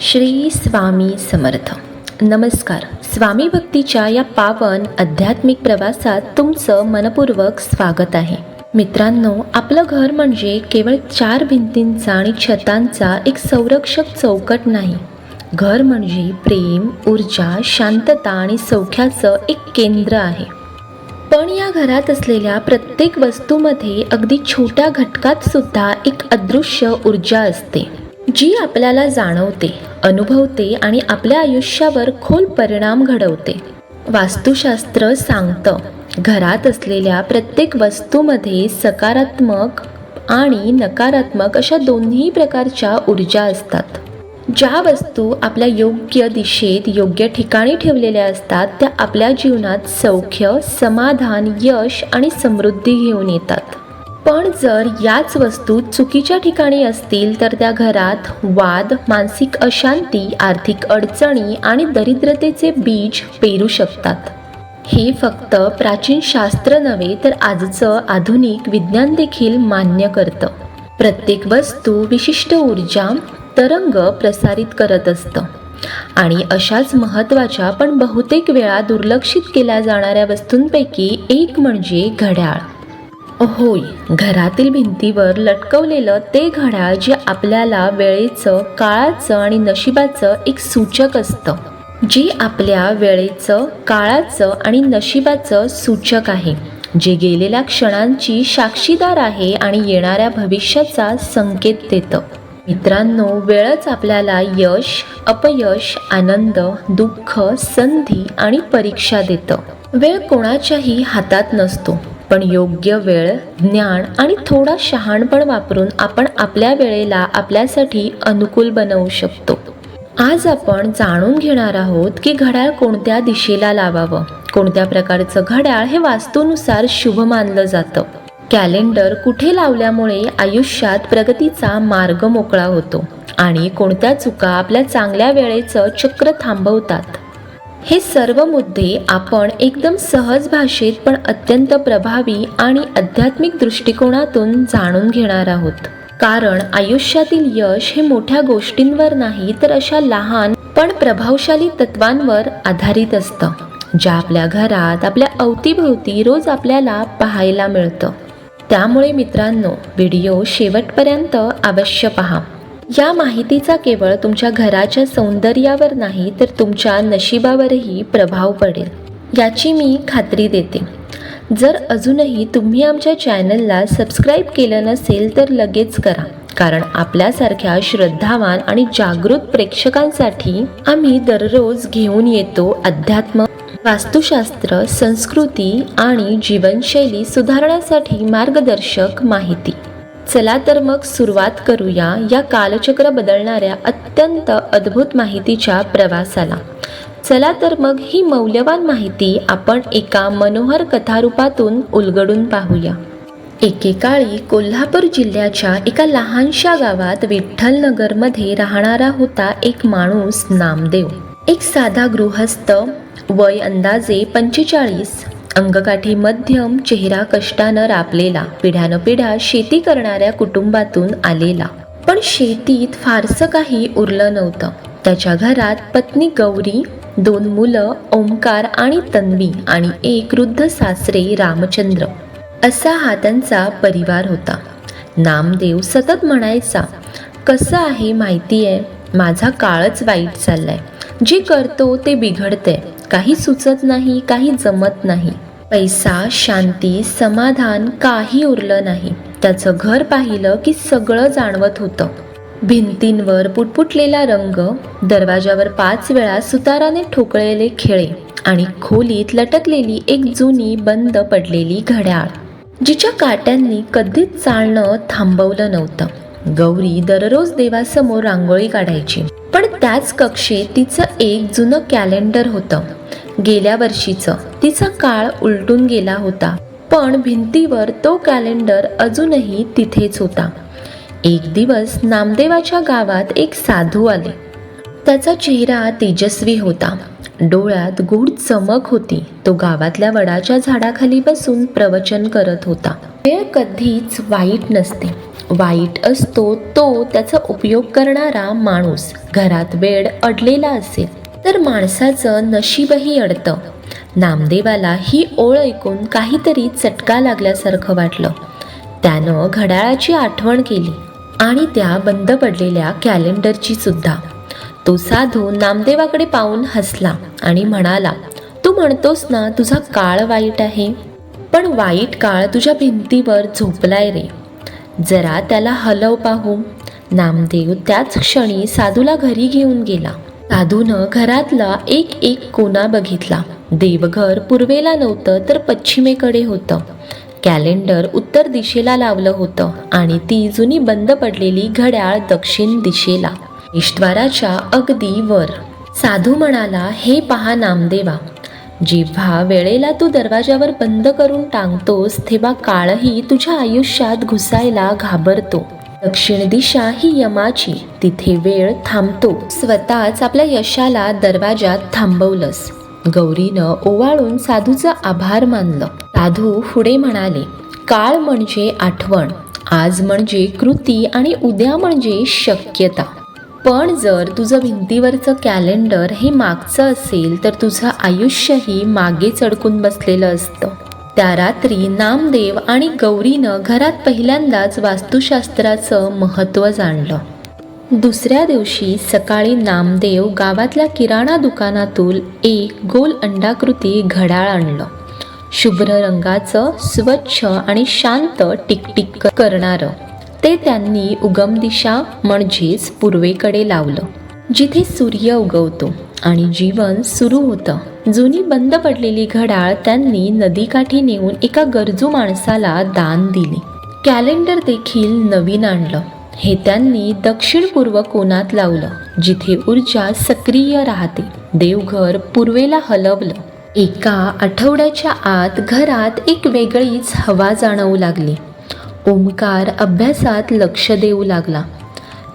श्री स्वामी समर्थ. नमस्कार. स्वामी भक्तीच्या या पावन आध्यात्मिक प्रवासात तुमचं मनपूर्वक स्वागत आहे. मित्रांनो आपलं घर म्हणजे केवळ चार भिंतींचा आणि छतांचा एक संरक्षक चौकट नाही. घर म्हणजे प्रेम ऊर्जा शांतता आणि सौख्याचं एक केंद्र आहे. पण या घरात असलेल्या प्रत्येक वस्तूमध्ये अगदी छोट्या घटकात सुद्धा एक अदृश्य ऊर्जा असते. जी आपल्याला जाणवते अनुभवते आणि आपल्या आयुष्यावर खोल परिणाम घडवते. वास्तुशास्त्र सांगतं घरात असलेल्या प्रत्येक वस्तूमध्ये सकारात्मक आणि नकारात्मक अशा दोन्ही प्रकारच्या ऊर्जा असतात. ज्या वस्तू आपल्या योग्य दिशेत योग्य ठिकाणी ठेवलेल्या असतात त्या आपल्या जीवनात सौख्य समाधान यश आणि समृद्धी घेऊन येतात. पण जर याच वस्तू चुकीच्या ठिकाणी असतील तर त्या घरात वाद मानसिक अशांती आर्थिक अडचणी आणि दरिद्रतेचे बीज पेरू शकतात. हे फक्त प्राचीन शास्त्र नव्हे तर आजचं आधुनिक विज्ञान देखील मान्य करतं. प्रत्येक वस्तू विशिष्ट ऊर्जा तरंग प्रसारित करत असतं. आणि अशाच महत्त्वाच्या पण बहुतेक वेळा दुर्लक्षित केल्या जाणाऱ्या वस्तूंपैकी एक म्हणजे घड्याळ. होय घरातील भिंतीवर लटकवलेलं ते घड्याळ जे आपल्याला वेळेचं काळाचं आणि नशिबाचं एक सूचक असतं. जे आपल्या वेळेचं काळाचं आणि नशिबाचं सूचक आहे जे गेलेल्या क्षणांची साक्षीदार आहे आणि येणाऱ्या भविष्याचा संकेत देतं. मित्रांनो वेळच आपल्याला यश अपयश आनंद दुःख संधी आणि परीक्षा देतं. वेळ कोणाच्याही हातात नसतो. पण योग्य वेळ ज्ञान आणि थोडा शहाणपण वापरून आपण आपल्या वेळेला आपल्यासाठी अनुकूल बनवू शकतो. आज आपण जाणून घेणार आहोत की घड्याळ कोणत्या दिशेला लावावं. कोणत्या प्रकारचं घड्याळ हे वास्तूनुसार शुभ मानलं जातं. कॅलेंडर कुठे लावल्यामुळे आयुष्यात प्रगतीचा मार्ग मोकळा होतो आणि कोणत्या चुका आपल्या चांगल्या वेळेचं चक्र थांबवतात. हे सर्व मुद्दे आपण एकदम सहज भाषेत पण अत्यंत प्रभावी आणि आध्यात्मिक दृष्टिकोनातून जाणून घेणार आहोत. कारण आयुष्यातील यश हे मोठ्या गोष्टींवर नाही तर अशा लहान पण प्रभावशाली तत्वांवर आधारित असतं ज्या आपल्या घरात आपल्या अवतीभोवती रोज आपल्याला पाहायला मिळतं. त्यामुळे मित्रांनो व्हिडिओ शेवटपर्यंत अवश्य पहा. या माहितीचा केवळ तुमच्या घराच्या सौंदर्यावर नाही तर तुमच्या नशिबावरही प्रभाव पडेल. याची मी खात्री देते. जर अजूनही तुम्ही आमच्या चॅनलला सबस्क्राईब केलं नसेल तर लगेच करा कारण आपल्यासारख्या श्रद्धावान आणि जागृत प्रेक्षकांसाठी आम्ही दररोज घेऊन येतो अध्यात्म वास्तुशास्त्र संस्कृती आणि जीवनशैली सुधारण्यासाठी मार्गदर्शक माहिती. चला तर मग सुरुवात करूया. या कालचक्र बदलणाऱ्या अत्यंत अद्भुत माहितीच्या प्रवासाला. चला तर मग ही मौल्यवान माहिती आपण एका मनोहर कथारूपातून उलगडून पाहूया. एकेकाळी कोल्हापूर जिल्ह्याच्या एका लहानशा गावात विठ्ठलनगरमध्ये राहणारा होता एक माणूस नामदेव. एक साधा गृहस्थ. वय अंदाजे पंचेचाळीस. अंगकाठी मध्यम चेहरा कष्टानं राबलेला पिढ्यानपिढ्या शेती करणाऱ्या कुटुंबातून आलेला. पण शेतीत फारसं काही उरलं नव्हतं. त्याच्या घरात पत्नी गौरी दोन मुलं ओंकार आणि तन्वी आणि एक वृद्ध सासरे रामचंद्र. असा हा त्यांचा परिवार होता. नामदेव सतत म्हणायचा कसं आहे माहिती आहे माझा काळच वाईट चाललाय. जे करतो ते बिघडतंय. काही सुचत नाही काही जमत नाही. पैसा शांती समाधान काही उरलं नाही. त्याचं घर पाहिलं की सगळं जाणवत होतं. भिंतींवर पुटपुटलेला रंग दरवाजावर पाच वेळा सुताराने ठोकळलेले खेळे आणि खोलीत लटकलेली एक जुनी बंद पडलेली घड्याळ जिच्या काट्यांनी कधीच चालणं थांबवलं नव्हतं. गौरी दररोज देवासमोर रांगोळी काढायची. पण त्याच कक्षेत तिचं एक जुनं कॅलेंडर होतं. गेल्या वर्षीचं. तिचा काळ उलटून गेला होता. पण भिंतीवर तो कॅलेंडर अजूनही तिथेच होता. एक दिवस नामदेवाच्या गावात एक साधू आले. त्याचा चेहरा तेजस्वी होता. डोळ्यात गूढ चमक होती. तो गावातल्या वडाच्या झाडाखाली बसून प्रवचन करत होता. वेळ कधीच वाईट नसते. वाईट असतो तो त्याचा उपयोग करणारा माणूस. घरात वेळ अडलेला असेल तर माणसाचं नशीबही अडतं. नामदेवाला ही ओळ ऐकून काहीतरी चटका लागल्यासारखं वाटलं. त्यानं घड्याळाची आठवण केली आणि त्या बंद पडलेल्या कॅलेंडरची सुद्धा. तो साधू नामदेवाकडे पाहून हसला आणि म्हणाला तू म्हणतोस ना तुझा काळ वाईट आहे. पण वाईट काळ तुझ्या भिंतीवर झोपलाय रे. जरा त्याला हलव पाहू. नामदेव त्याच क्षणी साधूला घरी घेऊन गेला. साधूनं घरातला एक एक कोना बघितला. देवघर पूर्वेला नव्हतं तर पश्चिमेकडे होतं. कॅलेंडर उत्तर दिशेला लावलं होतं आणि ती जुनी बंद पडलेली घड्याळ दक्षिण दिशेला. ईश्वराच्या अगदी वर. साधू म्हणाला हे पहा नामदेवा जेव्हा वेळेला तू दरवाजावर बंद करून टांगतोस तेव्हा काळही तुझ्या आयुष्यात घुसायला घाबरतो. दक्षिण दिशा ही यमाची तिथे वेळ थांबतो. स्वतःच आपल्या यशाला दरवाजात थांबवलंस. गौरीनं ओवाळून साधूचं आभार मानलं. साधू पुढे म्हणाले काळ म्हणजे आठवण आज म्हणजे कृती आणि उद्या म्हणजे शक्यता. पण जर तुझं भिंतीवरचं कॅलेंडर हे मागचं असेल तर तुझं आयुष्यही मागे चढकून बसलेलं असतं. त्या रात्री नामदेव आणि गौरीनं घरात पहिल्यांदाच वास्तुशास्त्राचं महत्त्व जाणलं. दुसऱ्या दिवशी सकाळी नामदेव गावातल्या किराणा दुकानातून एक गोल अंडाकृती घड्याळ आणलं. शुभ्र रंगाचं स्वच्छ आणि शांत टिकटिक करणारं. ते त्यांनी उगम दिशा म्हणजेच पूर्वेकडे लावलं. जिथे सूर्य उगवतो आणि जीवन सुरू होतं. जुनी बंद पडलेली घडाळ त्यांनी नदीकाठी नेऊन एका गरजू माणसाला दान दिली. कॅलेंडर देखील नवीन आणलं. हे त्यांनी दक्षिण पूर्व कोणात लावलं? जिथे ऊर्जा सक्रिय राहते. देवघर पूर्वेला हलवलं. एका आठवड्याच्या आत घरात एक वेगळीच हवा जाणवू लागली. ओंकार अभ्यासात लक्ष देऊ लागला.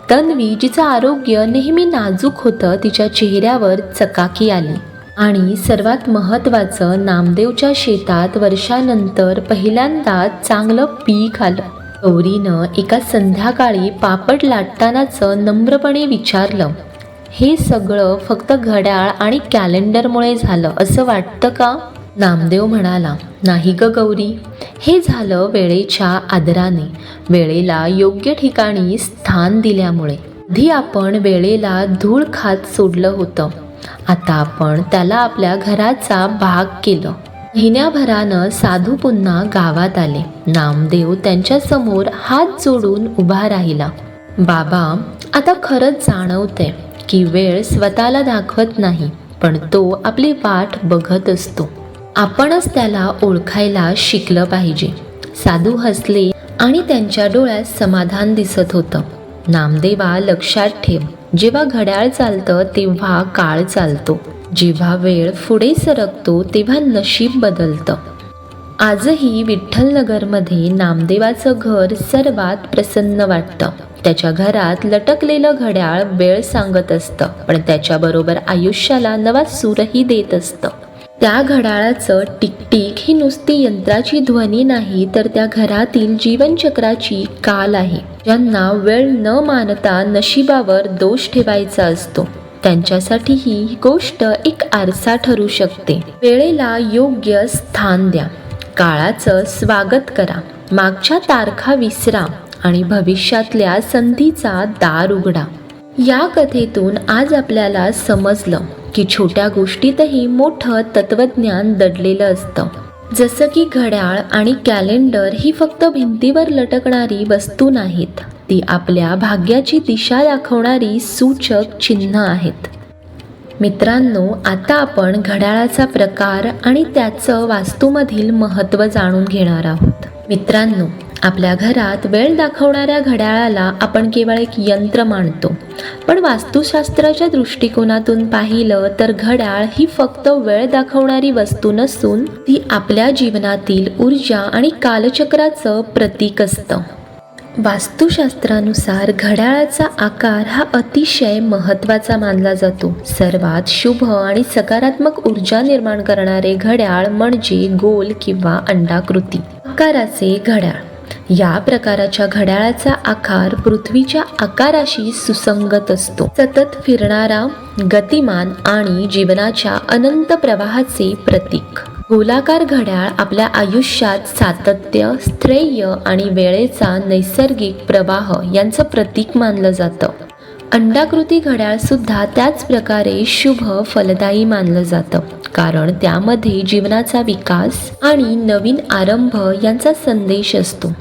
तन्वी जिचं आरोग्य नेहमी नाजूक होतं तिच्या चेहऱ्यावर चकाकी आली. आणि सर्वात महत्त्वाचं नामदेवच्या शेतात वर्षानंतर पहिल्यांदा चांगलं पीक आलं. गौरीनं एका संध्याकाळी पापड लाटतानाचं नम्रपणे विचारलं हे सगळं फक्त घड्याळ आणि कॅलेंडरमुळे झालं असं वाटतं का? नामदेव म्हणाला नाही ग गौरी. हे झालं वेळेच्या आदराने. वेळेला योग्य ठिकाणी स्थान दिल्यामुळे. आधी आपण वेळेला धूळ खात सोडलं होतं. आता आपण त्याला आपल्या घराचा भाग केलं. महिन्याभरानं साधू पुन्हा गावात आले. नामदेव त्यांच्यासमोर हात जोडून उभा राहिला. बाबा आता खरंच जाणवते की वेळ स्वतःला दाखवत नाही पण तो आपली वाट बघत असतो. आपणच त्याला ओळखायला शिकलं पाहिजे. साधू हसले आणि त्यांच्या डोळ्यात समाधान दिसत होतं. नामदेवा लक्षात ठेव जेव्हा घड्याळ चालतं तेव्हा काळ चालतो. जेव्हा वेळ पुढे सरकतो तेव्हा नशीब बदलतं. आजही विठ्ठलनगरमध्ये नामदेवाचं घर सर्वात प्रसन्न वाटतं. त्याच्या घरात लटकलेलं घड्याळ वेळ सांगत असतं पण त्याच्याबरोबर आयुष्याला नवा सूरही देत असतं. त्या घड्याळाचं टिकटिक ही नुसती यंत्राची ध्वनी नाही तर त्या घरातील जीवनचक्राची काल आहे. ज्यांना वेळ न मानता नशिबावर दोष ठेवायचा असतो त्यांच्यासाठी ही गोष्ट एक आरसा ठरू शकते. वेळेला योग्य स्थान द्या काळाचं स्वागत करा मागच्या तारखा विसरा आणि भविष्यातल्या संधीचा दार उघडा. या कथेतून आज आपल्याला समजलं की छोट्या गोष्टीतही मोठं तत्वज्ञान दडलेलं असतं. जसं की घड्याळ आणि कॅलेंडर ही फक्त भिंतीवर लटकणारी वस्तू नाहीत ती आपल्या भाग्याची दिशा दाखवणारी सूचक चिन्ह आहेत. मित्रांनो आता आपण घड्याळाचा प्रकार आणि त्याचं वास्तूमधील महत्त्व जाणून घेणार आहोत. मित्रांनो आपल्या घरात वेळ दाखवणाऱ्या घड्याळाला आपण केवळ एक यंत्र मानतो. पण वास्तुशास्त्राच्या दृष्टिकोनातून पाहिलं तर घड्याळ ही फक्त वेळ दाखवणारी वस्तू नसून ती आपल्या जीवनातील ऊर्जा आणि कालचक्राचं प्रतीक असतं. वास्तुशास्त्रानुसार घड्याळाचा आकार हा अतिशय महत्त्वाचा मानला जातो. सर्वात शुभ आणि सकारात्मक ऊर्जा निर्माण करणारे घड्याळ म्हणजे गोल किंवा अंडाकृती. आकाराचे घड्याळ. या प्रकाराच्या घड्याळाचा आकार पृथ्वीच्या आकाराशी सुसंगत असतो. सतत फिरणारा गतिमान आणि जीवनाच्या अनंत प्रवाहाचे प्रतीक. गोलाकार घड्याळ आपल्या आयुष्यात सातत्य स्थैर्य आणि वेळेचा नैसर्गिक प्रवाह यांचं प्रतीक मानलं जातं. अंडाकृती घड्याळ सुद्धा त्याच प्रकारे शुभ फलदायी मानलं जातं. कारण त्यामध्ये जीवनाचा विकास आणि नवीन आरंभ यांचा संदेश असतो.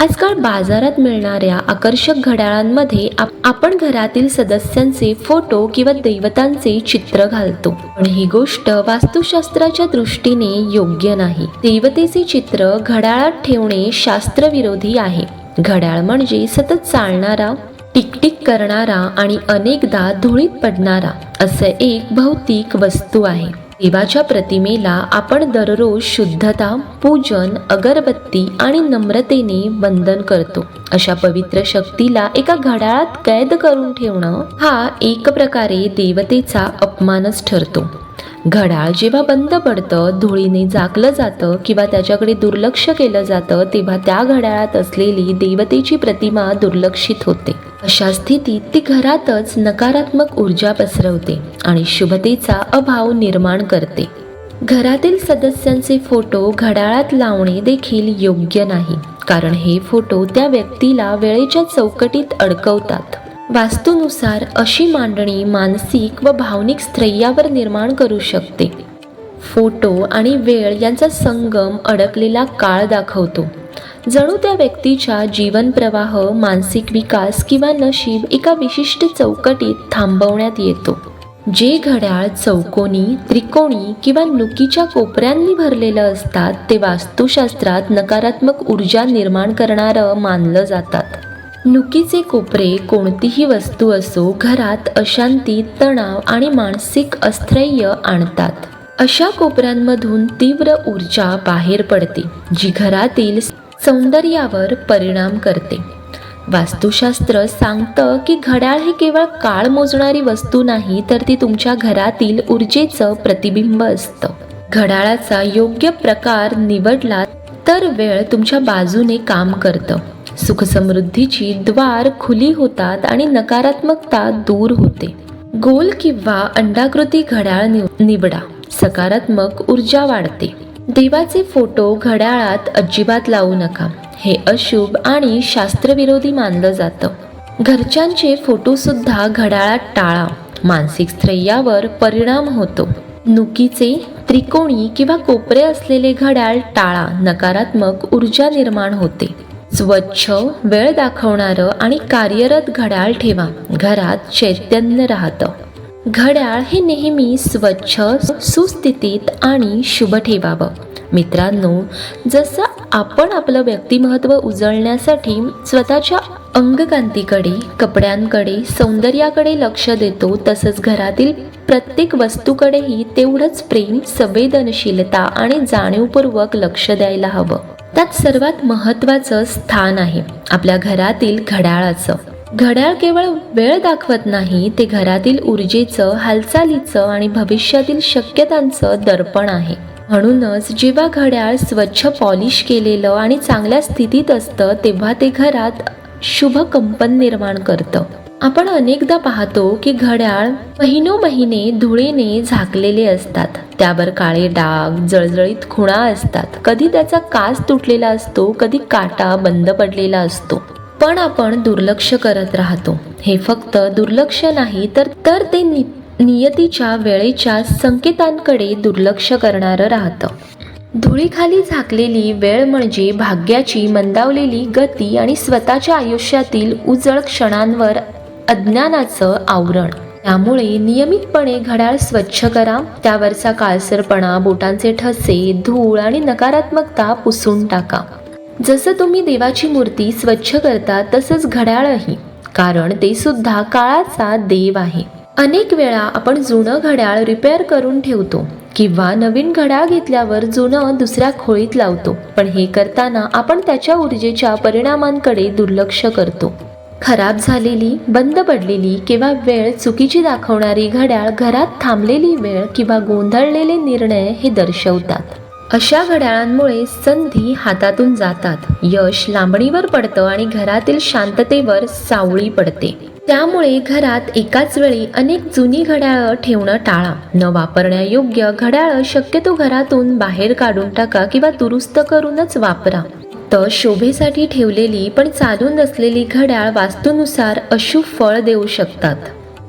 आजकाल बाजारात मिळणाऱ्या आकर्षक घड्याळांमध्ये आप- आपण घरातील सदस्यांचे फोटो किंवा दैवतांचे चित्र घालतो. पण ही गोष्ट वास्तुशास्त्राच्या दृष्टीने योग्य नाही. दैवतेचे चित्र घड्याळात ठेवणे शास्त्रविरोधी आहे. घड्याळ म्हणजे सतत चालणारा टिकटिक करणारा आणि अनेकदा धुळीत पडणारा असं एक भौतिक वस्तू आहे. देवाच्या प्रतिमेला आपण दररोज शुद्धता पूजन अगरबत्ती आणि नम्रतेने वंदन करतो. अशा पवित्र शक्तीला एका घड्याळात कैद करून ठेवणं हा एक प्रकारे देवतेचा अपमानच ठरतो. घड्याळ जेव्हा बंद पडतं धुळीने झाकलं जातं किंवा त्याच्याकडे दुर्लक्ष केलं जातं तेव्हा त्या घड्याळात असलेली देवतेची प्रतिमा दुर्लक्षित होते. अशा स्थितीत ती घरातच नकारात्मक ऊर्जा पसरवते आणि शुभतेचा अभाव निर्माण करते. घरातील सदस्यांचे फोटो घड्याळात लावणे देखील योग्य नाही कारण हे फोटो त्या व्यक्तीला वेळेच्या चौकटीत अडकवतात. वास्तूनुसार अशी मांडणी मानसिक व भावनिक स्थैर्यावर निर्माण करू शकते. फोटो आणि वेळ यांचा संगम अडकलेला काळ दाखवतो. जणू त्या व्यक्तीच्या जीवन प्रवाह मानसिक विकास किंवा नशीब एका विशिष्ट चौकटीत थांबवण्यात येतो. जे घड्याळ चौकोनी त्रिकोणी किंवा नुकीच्या कोपऱ्यांनी भरलेलं असतात ते वास्तुशास्त्रात नकारात्मक ऊर्जा निर्माण करणारं मानलं जातात. नुकीचे कोपरे कोणतीही वस्तू असो घरात अशांती तणाव आणि मानसिक अस्थैर्य आणतात. अशा कोपऱ्यांमधून तीव्र ऊर्जा बाहेर पडते जी घरातील सौंदर्यावर परिणाम करते. वास्तुशास्त्र सांगतं की घड्याळ हे केवळ काळ मोजणारी वस्तू नाही तर ती तुमच्या घरातील ऊर्जेचं प्रतिबिंब असतं. घड्याळाचा योग्य प्रकार निवडला तर वेळ तुमच्या बाजूने काम करतं. सुखसमृद्धीची द्वार खुली होतात आणि नकारात्मकता दूर होते. गोल किंवा अंडाकृती घड्याळ निव- निवडा. सकारात्मक ऊर्जा वाढते. देवाचे फोटो घड्याळात अजिबात लावू नका. हे अशुभ आणि शास्त्रविरोधी मानलं जातं. घरच्यांचे फोटोसुद्धा घड्याळात टाळा. मानसिक स्थैर्यावर परिणाम होतो. नुकीचे त्रिकोणी किंवा कोपरे असलेले घड्याळ टाळा नकारात्मक ऊर्जा निर्माण होते. स्वच्छ वेळ दाखवणारं आणि कार्यरत घड्याळ ठेवा. घरात चैतन्य राहतं. घड्याळ हे नेहमी स्वच्छ सुस्थितीत आणि शुभ ठेवावं. मित्रांनो जसं आपण आपलं व्यक्तिमत्व उजळण्यासाठी स्वतःच्या अंगकांतीकडे कपड्यांकडे सौंदर्याकडे लक्ष देतो तसंच घरातील प्रत्येक वस्तूकडेही तेवढंच प्रेम संवेदनशीलता आणि जाणीवपूर्वक लक्ष द्यायला हवं. त्यात सर्वात महत्त्वाचं स्थान आहे आपल्या घरातील घड्याळाचं. घड्याळ केवळ वेळ दाखवत नाही ते घरातील ऊर्जेचं हालचालीचं आणि भविष्यातील शक्यतांचं दर्पण आहे. म्हणूनच जेव्हा घड्याळ स्वच्छ पॉलिश केलेलं आणि चांगल्या स्थितीत असतं तेव्हा ते घरात शुभ कंपन निर्माण करतं. आपण अनेकदा पाहतो की घड्याळ महिनो महिने धुळेने झाकलेले असतात. त्यावर काळे डाग जळजळीत खुणा असतात. कधी त्याचा कास तुटलेला असतो कधी काटा बंद पडलेला असतो. पण आपण दुर्लक्ष करत राहतो. हे फक्त दुर्लक्ष नाही तर तर ते नि नियतीच्या वेळेच्या संकेतांकडे दुर्लक्ष करणारं राहतं. धुळीखाली झाकलेली वेळ म्हणजे भाग्याची मंदावलेली गती आणि स्वतःच्या आयुष्यातील उजळ क्षणांवर अज्ञानाचं आवरण. त्यामुळे नियमितपणे घड्याळ स्वच्छ करा त्यावरचा काळसरपणा बोटांचे ठसे धूळ आणि नकारात्मकता पुसून टाका. जसं तुम्ही देवाची मूर्ती स्वच्छ करता तसंच घड्याळही कारण ते सुद्धा काळाचा देव आहे. अनेक वेळा आपण जुनं घड्याळ रिपेअर करून ठेवतो किंवा नवीन घड्याळ घेतल्यावर जुनं दुसऱ्या खोळीत लावतो पण हे करताना आपण त्याच्या ऊर्जेच्या परिणामांकडे दुर्लक्ष करतो. खराब झालेली बंद पडलेली किंवा वेळ चुकीची दाखवणारी घड्याळ घरात थांबलेली वेळ किंवा गोंधळलेले निर्णय हे दर्शवतात. अशा घड्याळांमुळे संधी हातातून जातात. यश लांबणीवर पडतं आणि घरातील शांततेवर सावळी पडते. त्यामुळे घरात एकाच वेळी अनेक जुनी घड्याळं ठेवणं टाळा. न वापरण्यायोग्य घड्याळं शक्यतो घरातून बाहेर काढून टाका किंवा दुरुस्त करूनच वापरा. तर शोभेसाठी ठेवलेली पण चालू नसलेली घड्याळ वास्तूनुसार अशुभ फळ देऊ शकतात.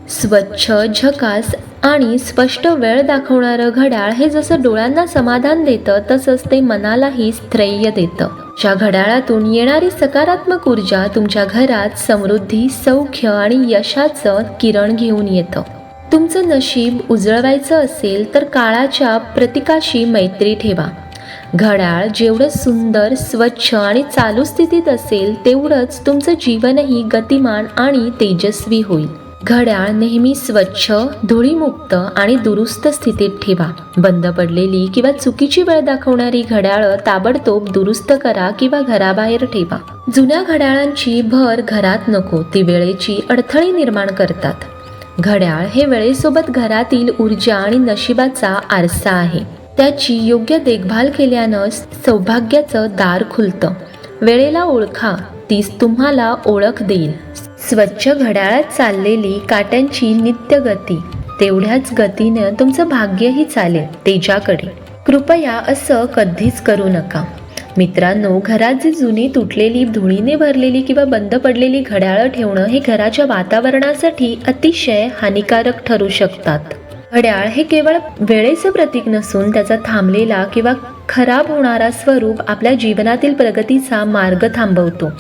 स्वच्छ झकास आणि स्पष्ट वेळ दाखवणारं घड्याळ हे जसं डोळ्यांना समाधान देतं तसंच ते मनालाही स्थैर्य देतं. ज्या घड्याळातून येणारी सकारात्मक ऊर्जा तुमच्या घरात समृद्धी सौख्य आणि यशाचं किरण घेऊन येतं. तुमचं नशीब उजळवायचं असेल तर काळाच्या प्रतीकाशी मैत्री ठेवा. घड्याळ जेवढं सुंदर स्वच्छ आणि चालू स्थितीत असेल तेवढंच तुमचं जीवनही गतिमान आणि तेजस्वी होईल. घड्याळ नेहमी स्वच्छ धुळीमुक्त आणि दुरुस्त स्थितीत ठेवा. बंद पडलेली किंवा चुकीची वेळ दाखवणारी घड्याळं ताबडतोब दुरुस्त करा किंवा घराबाहेर ठेवा. जुन्या घड्याळांची भर घरात नको ती वेळेची अडथळी निर्माण करतात. घड्याळ हे वेळेसोबत घरातील ऊर्जा आणि नशिबाचा आरसा आहे. त्याची योग्य देखभाल केल्यानं सौभाग्याचं दार खुलतं. वेळेला ओळखा तीच तुम्हाला ओळख देईल. स्वच्छ घड्याळात चाललेली काट्यांची नित्य गती तेवढ्याच गतीनं तुमचं भाग्यही चालेल तेजाकडे. कृपया असं कधीच करू नका. मित्रांनो घरात जी जुनी तुटलेली धुळीने भरलेली किंवा बंद पडलेली घड्याळं ठेवणं हे घराच्या वातावरणासाठी अतिशय हानिकारक ठरू शकतात. घड्याळ हे केवळ वेळेचं प्रतीक नसून त्याचा थांबलेला किंवा खराब होणारा स्वरूप आपल्या जीवनातील प्रगतीचा मार्ग थांबवतो.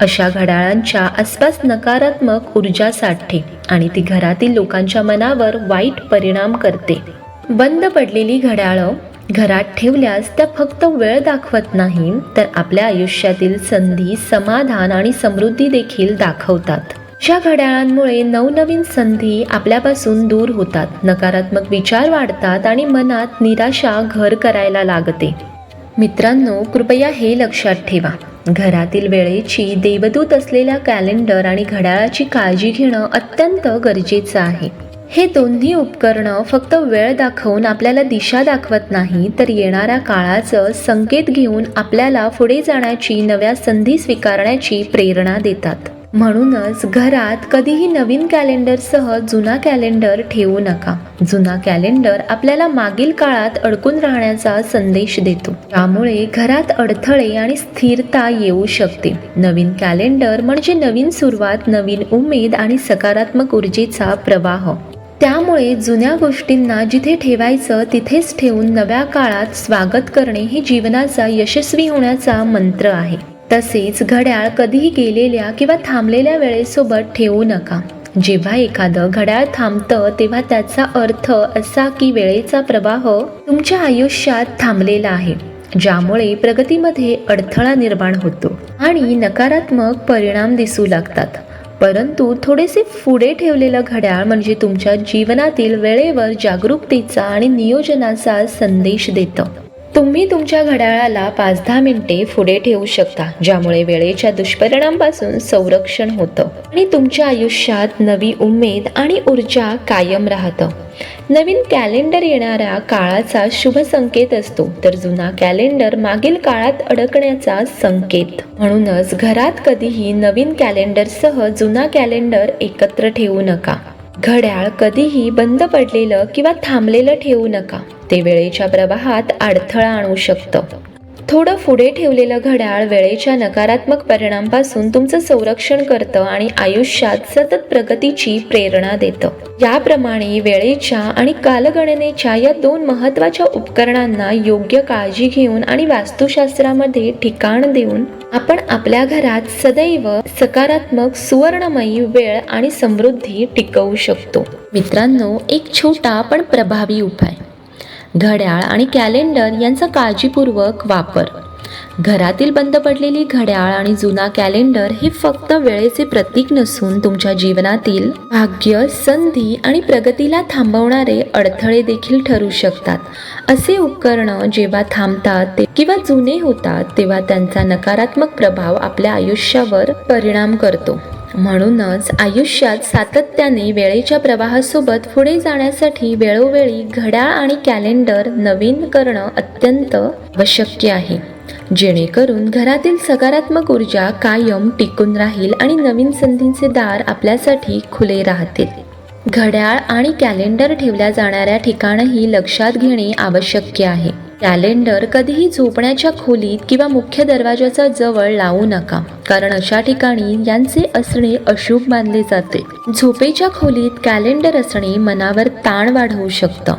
अशा घड्याळांच्या आसपास नकारात्मक ऊर्जा साठते आणि ती घरातील लोकांच्या मनावर वाईट परिणाम करते. बंद पडलेली घड्याळं घरात ठेवल्यास त्या फक्त वेळ दाखवत नाही तर आपल्या आयुष्यातील संधी समाधान आणि समृद्धी देखील दाखवतात. ज्या घड्याळांमुळे नवनवीन संधी आपल्यापासून दूर होतात नकारात्मक विचार वाढतात आणि मनात निराशा घर करायला लागते. मित्रांनो कृपया हे लक्षात ठेवा. घरातील वेळेची देवदूत असलेल्या कॅलेंडर आणि घड्याळाची काळजी घेणं अत्यंत गरजेचं आहे. हे दोन्ही उपकरणं फक्त वेळ दाखवून आपल्याला दिशा दाखवत नाही तर येणाऱ्या काळाचं संकेत घेऊन आपल्याला पुढे जाण्याची नव्या संधी स्वीकारण्याची प्रेरणा देतात. म्हणूनच घरात कधीही नवीन कॅलेंडरसह जुना कॅलेंडर ठेवू नका. जुना कॅलेंडर आपल्याला मागील काळात अडकून राहण्याचा संदेश देतो. त्यामुळे घरात अडथळे आणि स्थिरता येऊ शकते. नवीन कॅलेंडर म्हणजे नवीन सुरुवात नवीन उमेद आणि सकारात्मक ऊर्जेचा प्रवाह. त्यामुळे जुन्या गोष्टींना जिथे ठेवायचं तिथेच ठेवून नव्या काळात स्वागत करणे हे जीवनाचा यशस्वी होण्याचा मंत्र आहे. तसेच घड्याळ कधीही गेलेल्या किंवा थांबलेल्या वेळेसोबत ठेवू नका. जेव्हा एखादं घड्याळ थांबतं तेव्हा त्याचा अर्थ असा की वेळेचा प्रवाह तुमच्या आयुष्यात थांबलेला आहे ज्यामुळे प्रगतीमध्ये अडथळा निर्माण होतो आणि नकारात्मक परिणाम दिसू लागतात. परंतु थोडेसे पुढे ठेवलेलं घड्याळ म्हणजे तुमच्या जीवनातील वेळेवर जागरूकतेचा आणि नियोजनाचा संदेश देतं. तुम्ही तुमच्या घड्याळाला पाच दहा मिनिटे पुढे ठेवू शकता ज्यामुळे वेळेच्या दुष्परिणामापासून संरक्षण होतं. आणि तुमच्या आयुष्यात नवी उमेद आणि ऊर्जा कायम राहतं. नवीन कॅलेंडर येणाऱ्या काळाचा शुभ संकेत असतो तर जुना कॅलेंडर मागील काळात अडकण्याचा संकेत. म्हणूनच घरात कधीही नवीन कॅलेंडरसह जुना कॅलेंडर एकत्र ठेवू नका. घड्याळ कधीही बंद पडलेलं किंवा थांबलेलं ठेवू नका. ते वेळेच्या प्रवाहात अडथळा आणू शकतं. थोडं पुढे ठेवलेलं घड्याळ वेळेच्या नकारात्मक परिणामपासून तुमचं संरक्षण करतं आणि आयुष्यात सतत प्रगतीची प्रेरणा देतं. याप्रमाणे वेळेच्या आणि कालगणनेच्या या दोन महत्त्वाच्या उपकरणांना योग्य काळजी घेऊन आणि वास्तुशास्त्रामध्ये ठिकाण देऊन आपण आपल्या घरात सदैव सकारात्मक सुवर्णमयी वेळ आणि समृद्धी टिकवू शकतो. मित्रांनो एक छोटा पण प्रभावी उपाय. घड्याळ आणि कॅलेंडर यांचा काळजीपूर्वक वापर. घरातील बंद पडलेली घड्याळ आणि जुना कॅलेंडर हे फक्त वेळेचे प्रतीक नसून तुमच्या जीवनातील भाग्य संधी आणि प्रगतीला थांबवणारे अडथळे देखील ठरू शकतात. असे उपकरणं जेव्हा थांबतात ते किंवा जुने होतात तेव्हा त्यांचा नकारात्मक प्रभाव आपल्या आयुष्यावर परिणाम करतो. म्हणूनच आयुष्यात सातत्याने वेळेच्या प्रवाहासोबत पुढे जाण्यासाठी वेळोवेळी घड्याळ आणि कॅलेंडर नवीन करणं अत्यंत आवश्यक आहे. जेणेकरून घरातील सकारात्मक ऊर्जा कायम टिकून राहील आणि नवीन संधींचे दार आपल्यासाठी खुले राहतील. घड्याळ आणि कॅलेंडर ठेवल्या जाणाऱ्या ठिकाणही लक्षात घेणे आवश्यक आहे. कॅलेंडर कधीही झोपण्याच्या खोलीत किंवा मुख्य दरवाजाच्या जवळ लावू नका कारण अशा ठिकाणी यांचे असणे अशुभ मानले जाते. झोपेच्या खोलीत कॅलेंडर असणे मनावर ताण वाढवू शकतं.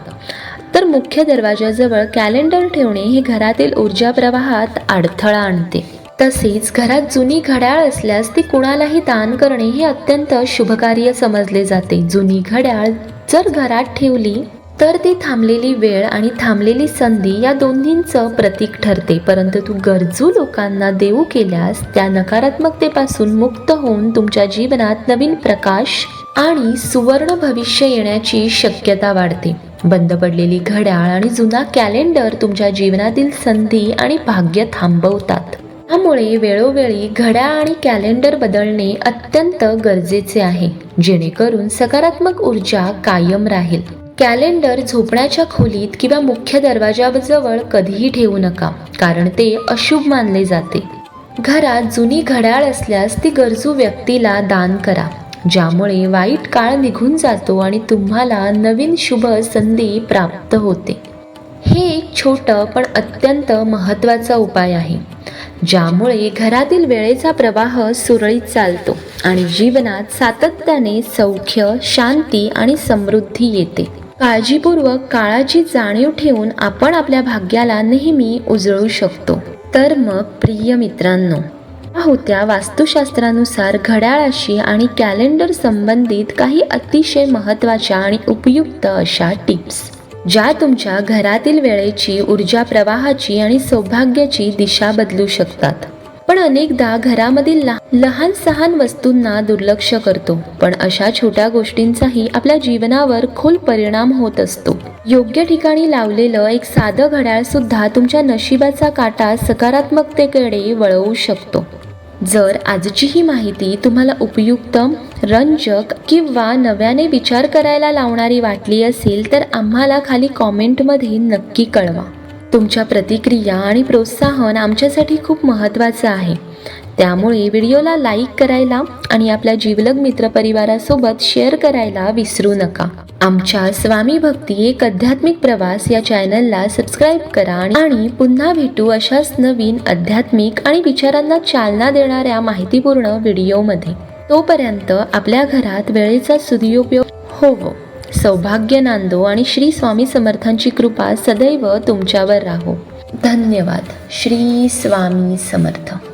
तर मुख्य दरवाजाजवळ कॅलेंडर ठेवणे हे घरातील ऊर्जा प्रवाहात अडथळा आणते. तसेच घरात जुनी घड्याळ असल्यास ती कुणालाही दान करणे हे अत्यंत शुभकार्य समजले जाते. जुनी घड्याळ जर घरात ठेवली तर ती थांबलेली वेळ आणि थांबलेली संधी या दोन्हींचं प्रतीक ठरते. परंतु तू गरजू लोकांना देऊ केल्यास त्या नकारात्मकतेपासून मुक्त होऊन तुमच्या जीवनात नवीन प्रकाश आणि सुवर्ण भविष्य येण्याची शक्यता वाढते. बंद पडलेली घड्याळ आणि जुना कॅलेंडर तुमच्या जीवनातील संधी आणि भाग्य थांबवतात. त्यामुळे वेळोवेळी घड्याळ आणि कॅलेंडर बदलणे अत्यंत गरजेचे आहे जेणेकरून सकारात्मक ऊर्जा कायम राहील. कॅलेंडर झोपण्याच्या खोलीत किंवा मुख्य दरवाजाजवळ कधीही ठेवू नका कारण ते अशुभ मानले जाते. घरात जुनी घड्याळ असल्यास ती गरजू व्यक्तीला दान करा ज्यामुळे वाईट काळ निघून जातो आणि तुम्हाला नवीन शुभ संधी प्राप्त होते. हे एक छोटं पण अत्यंत महत्त्वाचा उपाय आहे ज्यामुळे घरातील वेळेचा प्रवाह सुरळीत चालतो आणि जीवनात सातत्याने सौख्य शांती आणि समृद्धी येते. काळजीपूर्वक काळाची जाणीव ठेवून आपण आपल्या भाग्याला नेहमी उजळू शकतो. तर मग प्रिय मित्रांनो होत्या वास्तुशास्त्रानुसार घड्याळाशी आणि कॅलेंडर संबंधित काही अतिशय महत्त्वाच्या आणि उपयुक्त अशा टिप्स. ज्या तुमच्या घरातील वेळेची ऊर्जा प्रवाहाची आणि सौभाग्याची दिशा बदलू शकतात. आपण अनेकदा घरामधील लहान सहान वस्तूंना दुर्लक्ष करतो पण अशा छोट्या गोष्टींचाही आपल्या जीवनावर खोल परिणाम होत असतो. योग्य ठिकाणी लावलेलं एक साधं घड्याळ सुद्धा तुमच्या नशिबाचा काटा सकारात्मकतेकडे वळवू शकतो. जर आजची ही माहिती तुम्हाला उपयुक्त रंजक किंवा नव्याने विचार करायला लावणारी वाटली असेल तर आम्हाला खाली कॉमेंटमध्ये नक्की कळवा. तुमच्या प्रतिक्रिया आणि प्रोत्साहन आमच्यासाठी खूप महत्त्वाचं आहे. त्यामुळे व्हिडिओला लाईक करायला आणि आपल्या जीवलग मित्रपरिवारासोबत शेअर करायला विसरू नका. आमच्या स्वामी भक्ती एक आध्यात्मिक प्रवास या चॅनलला सबस्क्राईब करा आणि पुन्हा भेटू अशाच नवीन आध्यात्मिक आणि विचारांना चालना देणाऱ्या माहितीपूर्ण व्हिडिओमध्ये. तोपर्यंत आपल्या घरात वेळेचा सदुपयोग होवो सौभाग्य नांदो आणि श्री स्वामी समर्थांची कृपा सदैव तुमच्यावर राहो. धन्यवाद. श्री स्वामी समर्थ.